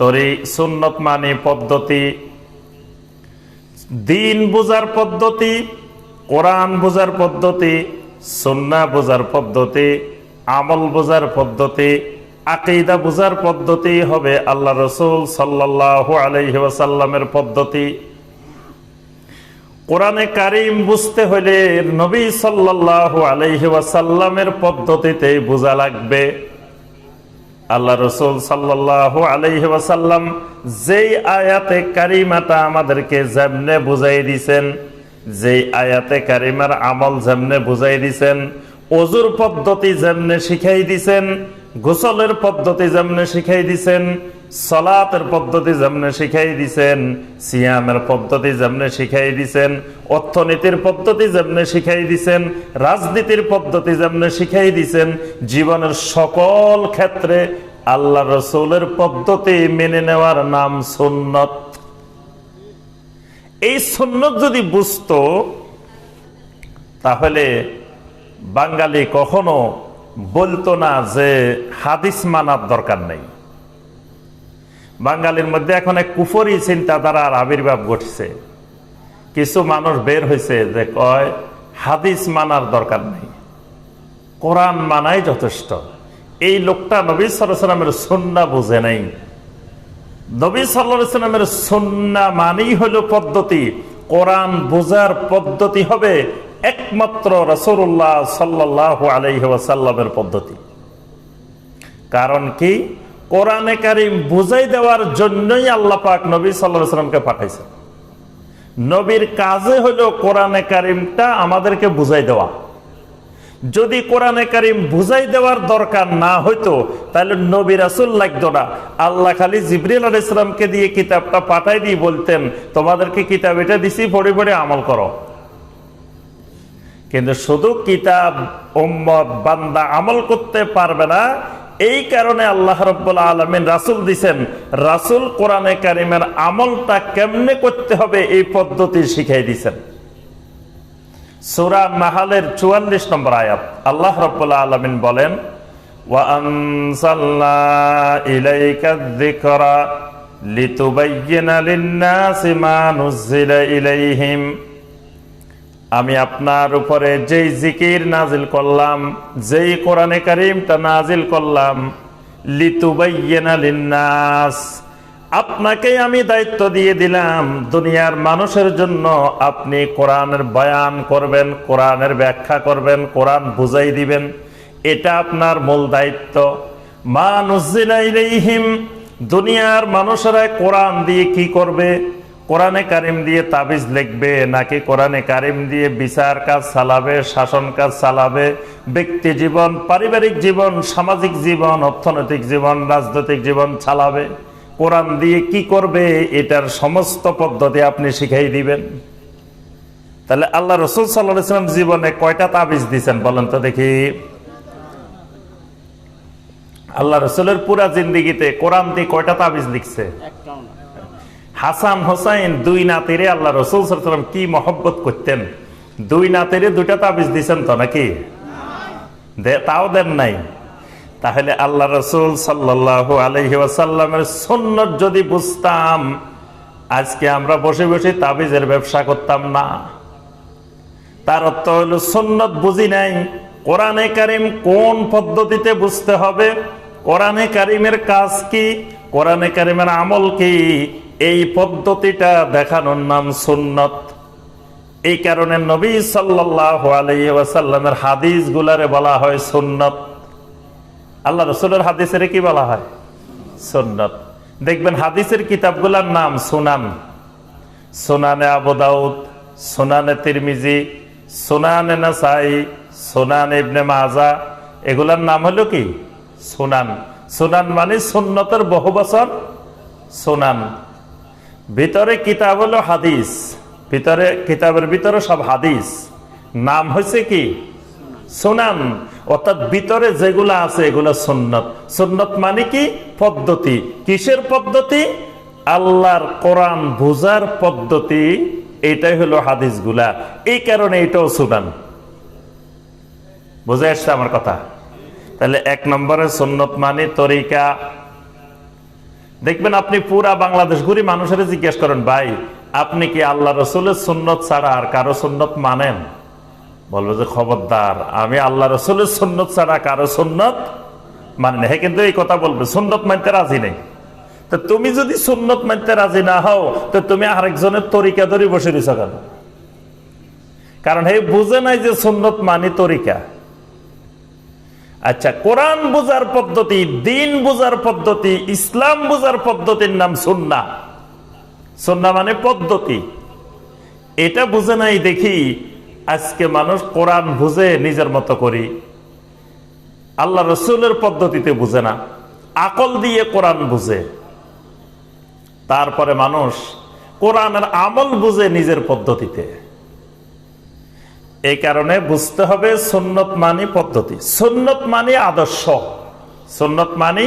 তরি সুন্নত মানে পদ্ধতি। দিন বোঝার পদ্ধতি, কোরআন বোঝার পদ্ধতি, সুন্না বোঝার পদ্ধতি, আমল বোঝার পদ্ধতি, আকিদা বোঝার পদ্ধতি হবে আল্লাহ রসুল সাল্লাহ আলহি ওয়াসাল্লামের পদ্ধতি। কোরআনে কারিম বুঝতে হলে নবী সাল্লাহ আলহি ওয়াসাল্লামের পদ্ধতিতে বোঝা লাগবে। আল্লাহ রসুল সাল্লাহ আলহি যেই আয়াতে কারিমাটা আমাদেরকে যেমনে বুঝাই দিছেন, যেই আয়াতে কারিমার আমল যেমনে বুঝাই দিছেন, অজুর পদ্ধতি যেমনে শিখাই দিছেন গোসলের পদ্ধতি যেমনে শিখাই দিছেন, সলাতের পদ্ধতি যেমনে শিখাই দিছেন, সিয়ামের পদ্ধতি যেমনে শিখাই দিছেন, অর্থনীতির পদ্ধতি যেমনে শিখাই দিছেন, রাজনীতির পদ্ধতি যেমনে শিখাই দিছেন, জীবনের সকল ক্ষেত্রে আল্লাহ রসুলের পদ্ধতি মেনে নেওয়ার নাম সুন্নত। এই সুন্নত যদি বুঝতো, তাহলে বাঙালি কখনো বলতো না যে হাদিস মানার দরকার নেই। বাঙালির মধ্যে এখন এক কুফরি চিন্তাধারার আবির্ভাব ঘটছে। কিছু মানুষ বের হয়েছে যে কয়, হাদিস মানার দরকার নেই। কোরআন মানাই যথেষ্ট। এই লোকটা নবী সালামের সন্না বুঝে নাই। নবী সাল্লামের সন্না মানেই হলো পদ্ধতি। কোরআন বোঝার পদ্ধতি হবে একমাত্র রসুল্লাহ সাল্লাহ আলহ্লামের পদ্ধতি। কারণ কি? কোরআনে কারিম বুঝাই দেওয়ার জন্যই আল্লাহ পাক নবী সাল্লাহ সাল্লামকে পাঠাইছেন। নবীর কাজে হলো কোরআনে কারিমটা আমাদেরকে বুঝাই দেওয়া। যদি কোরআনে কারিম বুঝাই দেওয়ার দরকার না হইতো, তাহলে নবী রাসুল লাগতো না। আল্লাহ খালি জিবরিল আল ইসলামকে দিয়ে কিতাবটা পাঠাই দিয়ে বলতেন, তোমাদেরকে কিতাব এটা দিছি, পড়ে পড়ে আমল করো। কিন্তু শুধু কিতাব বান্দা আমল করতে পারবে না। এই কারণে আল্লাহ রব্বুল্লা আলমিন রাসুল দিছেন, রাসুল কোরআনে কারিমের আমলটা কেমনে করতে হবে এই পদ্ধতি শিখাই দিছেন। সুরা নাহালের চুয়াল্লিশ নম্বর আয়াত, আল্লাহ রব্বুল্লা আলমিন বলেন ইলাইহিম। আমি আপনার উপরে যেই জিকির নাজিল করলাম, যেই কোরআনে কারিমটা নাজিল করলাম, লিতুবাইয়েনা লিন্নাস। আপনাকেই আমি দায়িত্ব দিয়ে দিলাম, দুনিয়ার মানুষের জন্য আপনি কোরআনের বয়ান করবেন, কোরআনের ব্যাখ্যা করবেন, কোরআন বুঝাই দিবেন। এটা আপনার মূল দায়িত্ব। মানুষিম দুনিয়ার মানুষেরা কোরআন দিয়ে কি করবে? কোরআনে কারিম দিয়ে তাবিজ লিখবে, নাকি কোরআনে কারিম দিয়ে বিচার কাজ চালাবে, শাসন কাজ চালাবে, ব্যক্তি জীবন, পারিবারিক জীবন, সামাজিক জীবন, অর্থনৈতিক জীবন, রাজনৈতিক জীবন চালাবে? কোরআন দিয়ে কি করবে? এটার সমস্ত পদ্ধতি আপনি শিখাই দিবেন। তাহলে আল্লাহ রসুল সাল্লাম জীবনে কয়টা তাবিজ দিচ্ছেন বলেন তো দেখি। আল্লাহ রসুলের পুরা জিন্দিগিতে কোরআন দিয়ে কয়টা তাবিজ লিখছে? হাসান হোসাইন দুই নাতিরে আল্লাহ রসুল সাল্লাম কি মহব্বত করতেন? দুই নাতিরে দুইটা তাবিজ দিচ্ছেন তো নাকি? তাও দেন নাই। তাহলে আল্লাহ রসুল সাল্লাহ আলহি ওয়াসাল্লামের সন্ন্যত যদি বুঝতাম, আজকে আমরা বসে বসে তাবিজের ব্যবসা করতাম না। তার অর্থ হলো সন্ন্যত বুঝি নাই। কোরআনে কারিম কোন পদ্ধতিতে বুঝতে হবে? কোরআনে কারিমের কাজ কি? কোরআনে কারিমের আমল কি? এই পদ্ধতিটা দেখানোর নাম সুন্নত। এই কারণে নবী সাল্লাহ আলাইসাল্লামের হাদিস গুলারে বলা হয় সুন্নত। আল্লাহ রসুলের হাদিসের কি বলা হয়? সুন্নত। দেখবেন হাদিসের কিতাবগুলার নাম সুনান। সোনানে আবুদাউদ সোনানে তিরমিজি, সোনানে নাসাই, সোনান ইবনে মাজা, এগুলার নাম হলো কি? সুনান। সুনান মানে সুন্নতের বহু বছর সুনান। ভিতরে কিতাব হলো হাদিস, ভিতরে কিতাবের ভিতরে সব হাদিস। নাম হয়েছে কি? সুনান। অর্থাৎ ভিতরে যেগুলা আছে এগুলো সুন্নত। সুন্নত মানে কি? পদ্ধতি। কিসের পদ্ধতি? আল্লাহর কোরআন বুঝার পদ্ধতি। এটাই হলো হাদিসগুলা। এই কারণে এটাও সুনান। বুঝে আসছে আমার কথা? তাহলে এক নম্বরে সুন্নত মানে তরিকা দেখবেন আপনি পুরা বাংলাদেশ ঘুরি মানুষের জিজ্ঞেস করেন, ভাই, আপনি কি আল্লাহ রসুলের সুন্নত ছাড়া আর কারও সুন্নত মানেন? বলবে যে, খবরদার, আমি আল্লাহ রসুলের সুন্নত ছাড়া কারও সুন্নত মানে না। হ্যাঁ কিন্তু এই কথা বলবে, সুন্নত মানতে রাজি নেই। তো তুমি যদি সুন্নত মানতে রাজি না হও, তো তুমি আরেকজনের তরিকা ধরে বসে দিছ কেন? কারণ হে, বুঝে নাই যে সুন্নত মানি তরিকা। আচ্ছা কোরআন বোঝার পদ্ধতি, দিন বোঝার পদ্ধতি, ইসলাম বোঝার পদ্ধতির নাম সুন্না। সুন্না মানে পদ্ধতি। এটা বুঝে নাই দেখি, আজকে মানুষ কোরআন বুঝে নিজের মতো করি। আল্লাহ রসুলের পদ্ধতিতে বুঝে না। আকল দিয়ে কোরআন বুঝে। তারপরে মানুষ কোরআনের আমল বুঝে নিজের পদ্ধতিতে। এই কারণে বুঝতে হবে সুন্নত মানি পদ্ধতি। সুন্নত মানি আদর্শ। সুন্নত মানি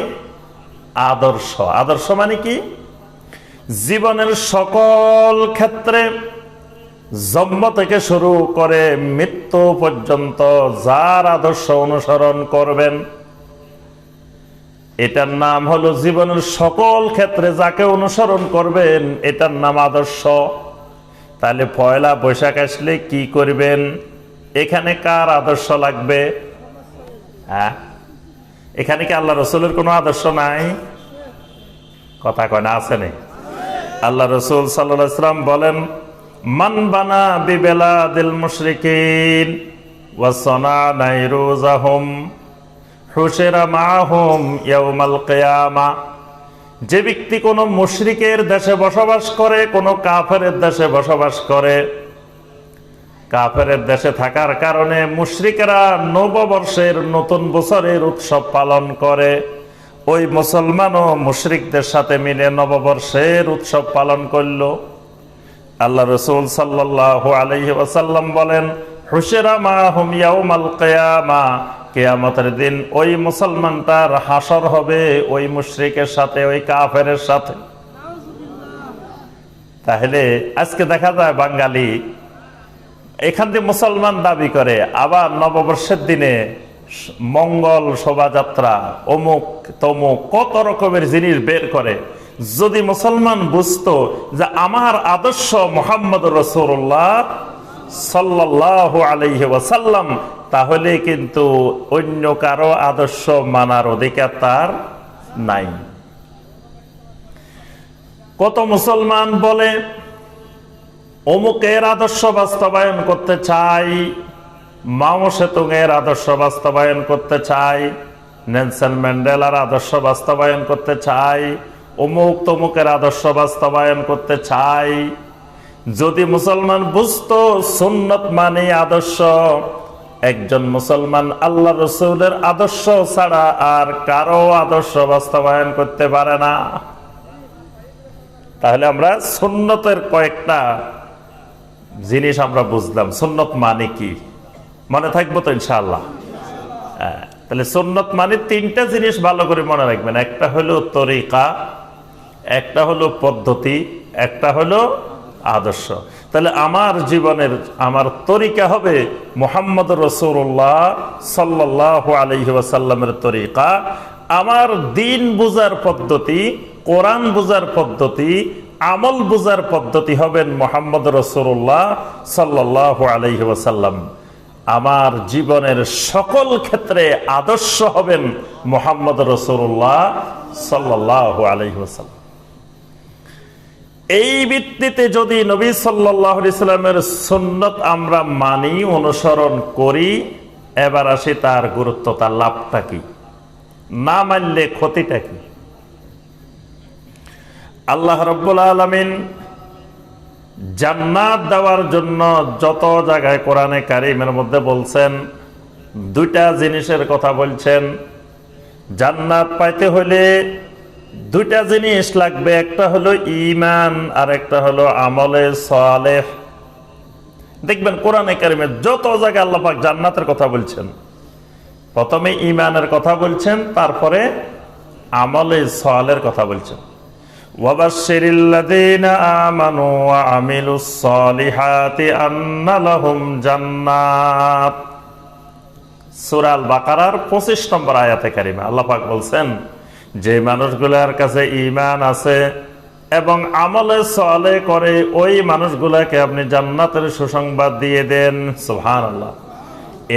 আদর্শ। আদর্শ মানে কি? জীবনের সকল ক্ষেত্রে জন্ম থেকে শুরু করে মৃত্যু পর্যন্ত যার আদর্শ অনুসরণ করবেন, এটার নাম হলো জীবনের সকল ক্ষেত্রে যাকে অনুসরণ করবেন, এটার নাম আদর্শ। তাহলে পয়লা বৈশাখ আসলে কি করবেন? এখানে কার আদর্শ লাগবে? হ্যাঁ? এখানে কি আল্লাহ রসুলের কোনো আদর্শ নাই? কথা কয় না, আছে নেই। আল্লাহ রসুল সাল্লাম বলেন, মান বানা বিবেলা দিল মুশরিকিন ওয়াসনা নাইরুজাহুম, হুশেরা মাহুম ইয়াউমাল কিয়ামা। যে ব্যক্তি কোন মুশরিকের দেশে বসবাস করে, কোন কাফের দেশে বসবাস করে কাফের দেশে থাকার কারণে মুশরিকেরা নববর্ষের নতুন বছরের উৎসব পালন করে। ওই মুসলমানও মুশরিকদের সাথে মিলে নববর্ষের উৎসব পালন করল। আল্লাহ রসুল সাল্লাহ আলহি ওয়াসাল্লাম বলেন হুসেরা মা হুম ইয়াউমাল কিয়ামা কেয়ামতের দিন ওই মুসলমানটার হাসর হবে, ওই মুশরিকের সাথে, ওই কাফের সাথে। তাহলে আজকে দেখা যায় বাঙালি এখান থেকে মুসলমান দাবি করে, আবার নববর্ষের দিনে মঙ্গল শোভাযাত্রা, অমুক, তমুক, কত রকমের জিনিস বের করে। যদি মুসলমান বুঝতো যে আমার আদর্শ মোহাম্মদ রসুল্লাহ সাল্লাহ আলহি ওয়াসাল্লাম, তাহলে কিন্তু অন্য কারও আদর্শ মানার অধিকার তার নাই। কত মুসলমান বলে, অমুকের আদর্শ বাস্তবায়ন করতে চাই মাও সেতুংয়ের আদর্শ বাস্তবায়ন করতে চাই, নেলসন ম্যান্ডেলার আদর্শ বাস্তবায়ন করতে চাই, অমুক তমুকের আদর্শ বাস্তবায়ন করতে চাই যদি মুসলমান বুঝতো সুন্নত মানে আদর্শ একজন মুসলমান আল্লাহ রসুলের আদর্শ ছাড়া আর কারও আদর্শ বাস্তবায়ন করতে পারে না। তাহলে আমরা সুন্নতের কয়েকটা জিনিস আমরা বুঝলাম। সুন্নত মানে কি? মনে থাকব তো ইনশাল্লাহ হ্যাঁ, তাহলে সুন্নত মানে তিনটা জিনিস ভালো করে মনে রাখবেন। একটা হলো তরিকা একটা হলো পদ্ধতি একটা হলো আদর্শ। তাহলে আমার জীবনের, আমার তরিকা হবে মোহাম্মদ রসুল্লাহ সাল্লাহ আলহি ওয়াসাল্লামের তরিকা। আমার দিন বুঝার পদ্ধতি, কোরআন বুঝার পদ্ধতি, আমল বুঝার পদ্ধতি হবেন মোহাম্মদ রসুল্লাহ সাল্লাহ আলহি ওয়াসাল্লাম। আমার জীবনের সকল ক্ষেত্রে আদর্শ হবেন মোহাম্মদ রসুল্লাহ সাল্লাহ আলহি ওয়াসাল্লাম। এই ভিত্তিতে যদি নবী সাল্লাহ ইসলামের সুন্নত আমরা মানি, অনুসরণ করি, এবার আসি তার গুরুত্ব, তার লাভটা কি? না মানলে ক্ষতিটা কি? আল্লাহ রব্বুল আলমিন জান্নাত দেওয়ার জন্য যত জায়গায় কোরআনে কারিমের মধ্যে বলছেন, দুইটা জিনিসের কথা বলছেন। জান্নাত পাইতে হলে দুইটা জিনিস লাগবে, একটা হলো ইমান আর একটা হলো আমলে সালেহ। দেখবেন কোরআনে কারিমে যত জায়গায় আল্লাপাক জান্নাতের কথা বলছেন, প্রথমে ইমানের কথা বলছেন, তারপরে আমলে সালের কথা বলছেন। সুরাল পঁচিশ নম্বর আয়াতে কারিমা আল্লাপাক বলছেন যে মানুষগুলার কাছে ইমান আছে এবং আমলে সলে করে ওই মানুষগুলাকে আপনি জান্নাতের সুসংবাদ দিয়ে দেন সুহান আল্লাহ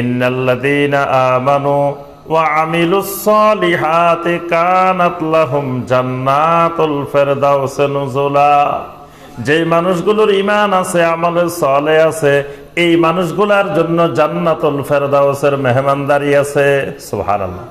ইন্নাল্লাযীনা আমানু ওয়া আমিলুস সলিহাতি কানাত লাহুম জান্নাতুল ফিরদাউস নুজুলা। যে মানুষগুলোর ইমান আছে, আমলে সলে আছে, এই মানুষগুলার জন্য জান্নাতুল ফেরদাউসের মেহমানদারি আছে, সুবহানাল্লাহ।